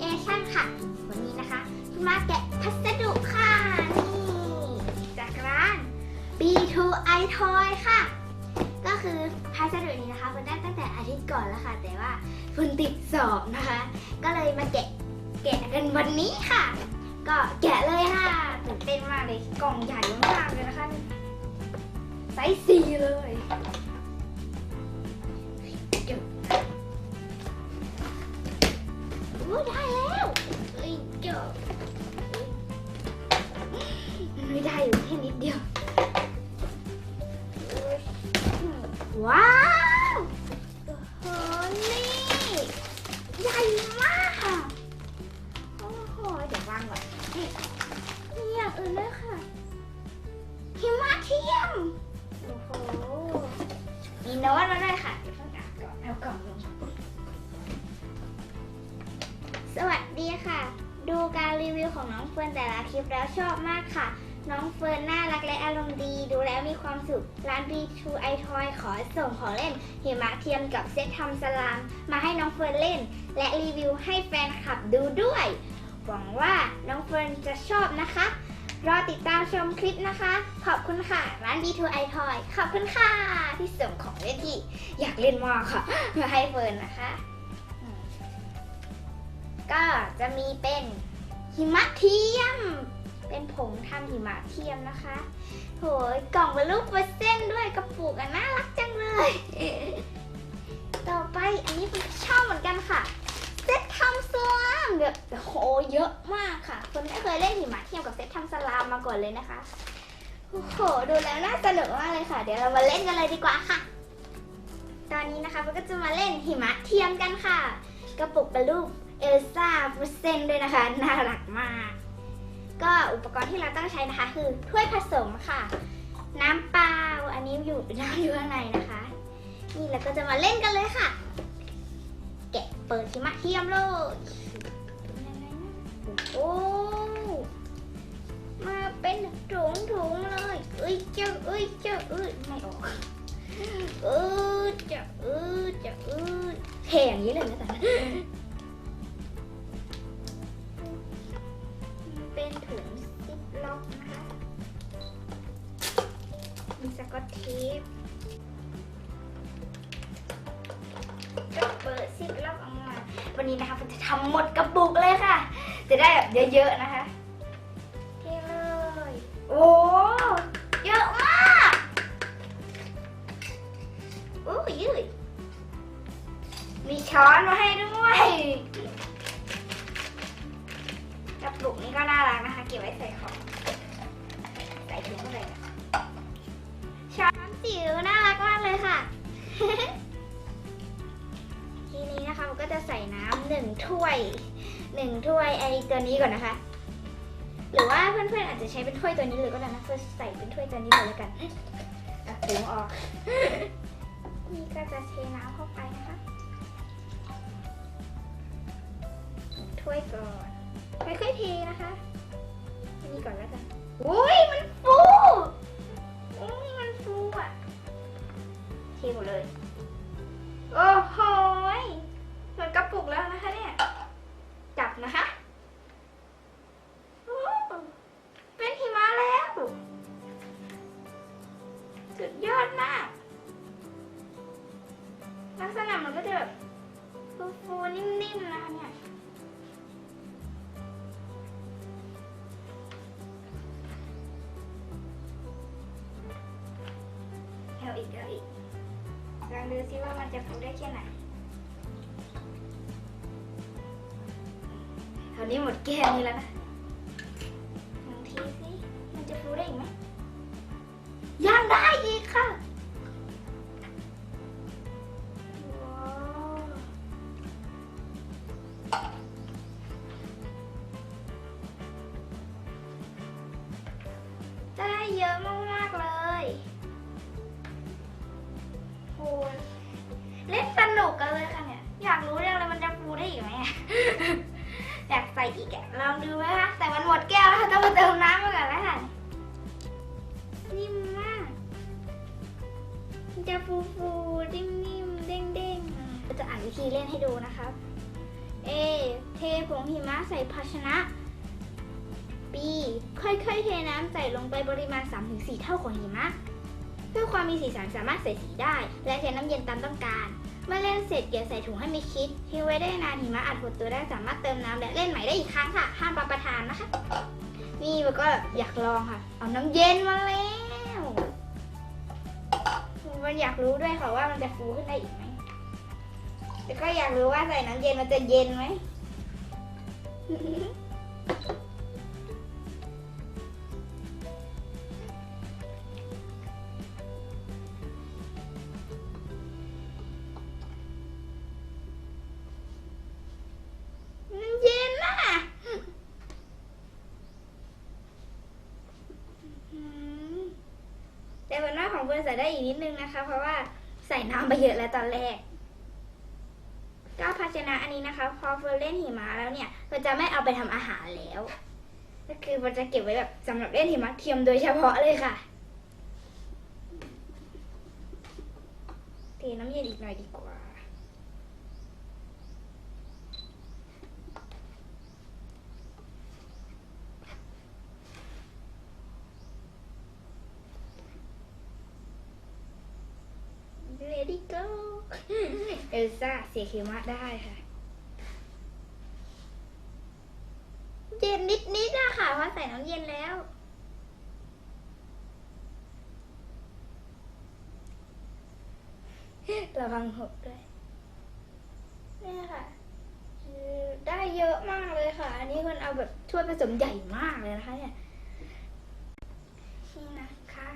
Creation ค่ะ วันนี้นะคะมาแกะพัสดุค่ะ นี่จากร้าน B2i Toy ค่ะ ก็คือพัสดุนี้นะคะเพิ่นได้ตั้งแต่อาทิตย์ก่อนแล้วค่ะ แต่ว่าเพิ่นติดสอบนะคะ ก็เลยมาแกะแกะกันวันนี้ค่ะ ก็แกะเลยค่ะตื่นเต้นมากเลยกล่องใหญ่มากเลยนะคะไซส์สี่เลย ว้าวโอ้โหนี่ ใหญ่มากค่ะโอ้โห เดี๋ยววางก่อนนี่มีอย่างอื่นด้วยค่ะหิมะเทียม โอ้โห มีโน้ตมาด้วยค่ะเดี๋ยวเพิ่งอ่านก่อนเอากล่องลงสวัสดีค่ะ ดูการรีวิวของน้องเฟิร์นแต่ละคลิปแล้วชอบมากค่ะ น้องเฟิร์นน่ารักและอารมณ์ดี ดูแล้วมีความสุข ร้าน B2i Toy ขอส่งของเล่นหิมะเทียมกับเซตทำสลาม มาให้น้องเฟิร์นเล่น และรีวิวให้แฟนคลับดูด้วย หวังว่าน้องเฟิร์นจะชอบนะคะ รอติดตามชมคลิปนะคะ ขอบคุณค่ะ ร้าน B2i Toy ขอบคุณค่ะ ที่ส่งของเล่นที่อยากเล่นมากค่ะ มาให้เฟิร์นนะคะ ก็จะมีเป็นหิมะเทียม เป็นผงทำหิมะเทียมนะคะ โหยกล่องเป็นรูปเปอร์เซ็นด้วยกระปุกอะน่ารักจังเลย ต่อไปอันนี้เป็นชอบเหมือนกันค่ะ เซตทำสลามแบบโหเยอะมากค่ะ คนไม่เคยเล่นหิมะเทียมกับเซตทำสลามมาก่อนเลยนะคะโอ้โหดูแล้วน่าสนุกมากเลยค่ะ เดี๋ยวเรามาเล่นกันเลยดีกว่าค่ะ ตอนนี้นะคะเราก็จะมาเล่นหิมะเทียมกันค่ะ กระปุกเป็นรูปเอลซ่าเปอร์เซ็นต์ด้วยนะคะ น่ารักมาก ก็อุปกรณ์ที่เราต้องใช้นะคะ คือถ้วยผสมค่ะ น้ำเปล่าอันนี้อยู่น้ำอยู่ข้างในนะคะ นี่เราก็จะมาเล่นกันเลยค่ะ แกะเปิดหิมะเทียมเลยโอ้มาเป็นถุงถุงเลยเอ้ยเจ้าเอ้ยเจ้าเอ้ยไม่ออกเออจะเออจะเออแข่อย่างนี้เลยนะแต่ กอตเทปก็เปิดซิปล็อกออกมาวันนี้นะคะผมจะทำหมดกระปุกเลยค่ะ จะได้แบบเยอะๆนะคะเทเลย โอ้เยอะมากโอ้ยยืดมีช้อนมาให้ด้วยกระปุกนี้ก็น่ารักนะคะ เก็บไว้ใส่ของใส่ถุงอะไรนะ จิ๋วน่ารักมากเลยค่ะ ทีนี้นะคะก็จะใส่น้ำหนึ่งถ้วยหนึ่งถ้วยไอตัวนี้ก่อนนะคะ หรือว่าเพื่อนๆอาจจะใช้เป็นถ้วยตัวนี้เลยก็ได้นะเพื่อใส่เป็นถ้วยตัวนี้เลยแล้วกันอะถุงออก นี่ก็จะเทน้ำเข้าไปนะคะถ้วยก่อนค่อยๆเทนะคะอันนี้ก่อนแล้วกันอุ้ยมันฟู เทหมดเลย โอ้โหยเหมือนกระปุกแล้วนะคะเนี่ย จับนะคะเป็นหิมะแล้ว สุดยอดมาก ลักษณะมันก็จะแบบฟูๆนิ่มๆนะคะเนี่ย ดูซิว่ามันจะฟูได้แค่ไหนคราวนี้หมดแก้วนี้แล้วนะลองทีสิมันจะฟูได้อีกไหมยังได้อีกค่ะว้าวได้เยอะมาก กกันเลยค่ะเนี่ย อยากรู้เรื่องอะไรมันจะฟูได้อีกไหม อยากใส่อีกอะลองดูไหมคะ แต่มันหมดแก้วแล้วค่ะต้องมาเติมน้ำมาก่อนแล้วค่ะนิ่มมากมันจะฟูฟูๆนิ่มๆเด้งๆจะอ่านวิธีเล่นให้ดูนะครับเอ A เทผงหิมะใส่ภาชนะ B ค่อยๆ เทน้ำใส่ลงไปปริมาณ 3-4 เท่าของหิมะ เพื่อความมีสีสันสามารถใส่สีได้ และเทน้ำเย็นตามต้องการ เมื่อเล่นเสร็จอย่าใส่ถุงให้มีชิดทิ้งไว้ได้นานหิมะอาจหดตัวได้สามารถเติมน้ำและเล่นใหม่ได้อีกครั้งค่ะ ห้ามรับประทานนะคะ นี่มันก็อยากลองค่ะ เอาน้ำเย็นมาแล้วมันอยากรู้ด้วยค่ะว่ามันจะฟูขึ้นได้อีกไหมแล้วก็อยากรู้ว่าใส่น้ำเย็นมันจะเย็นไหม เป็นว่าของเพื่อนใส่ได้อีกนิดนึงนะคะ เพราะว่าใส่น้ำไปเยอะแล้วตอนแรก ก็ภาชนะอันนี้นะคะ พอเฟิร์นเล่นหิมะแล้วเนี่ยเราจะไม่เอาไปทำอาหารแล้ว ก็คือมันจะเก็บไว้แบบสำหรับเล่นหิมะเทียมโดยเฉพาะเลยค่ะเทน้ำเย็นอีกหน่อยดีกว่า Let it go เอลซ่าเสียคิวมะได้ค่ะ เย็นนิดนิดๆอะค่ะเพราะใส่น้ำเย็นแล้ว ระวังหกด้วยเนี่ยค่ะคือได้เยอะมากเลยค่ะ อันนี้คนเอาแบบถ้วยผสมใหญ่มากเลยนะคะเนี่ยนี่นะคะ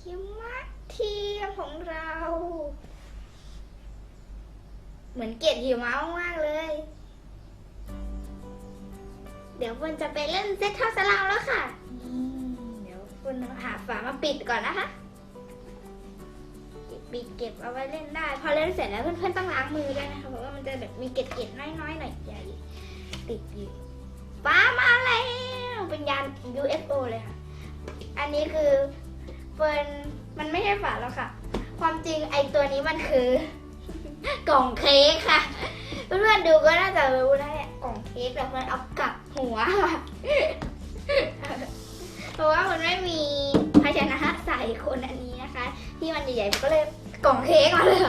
คิวมัดเทียม ของเรา เหมือนเกล็ดหิมะมากๆเลย เดี๋ยวคุณจะไปเล่นเซ็ตเท่าสลามแล้วค่ะ เดี๋ยวคุณหาฝามาปิดก่อนนะคะปิดเก็บเอาไว้เล่นได้ พอเล่นเสร็จแล้วเพื่อนๆต้องล้างมือด้วยนะคะเพราะว่ามันจะแบบมีเกล็ดๆน้อยๆหน่อยใหญ่ติดอยู่ฟ้ามาแล้วเป็นยาน UFO เลยค่ะ อันนี้คือเฟิร์นมันไม่ใช่ฝาแล้วค่ะ ความจริงไอตัวนี้มันคือ กล่องเค้กค่ะ เพื่อนๆดูก็น่าจะรู้แล้วเนี่ยกล่องเค้กแต่มันเอากลับหัวค่ะเพราะว่ามันไม่มีภาชนะใส่คนอันนี้นะคะ ที่มันใหญ่ๆมันก็เลยกล่องเค้กมาเลย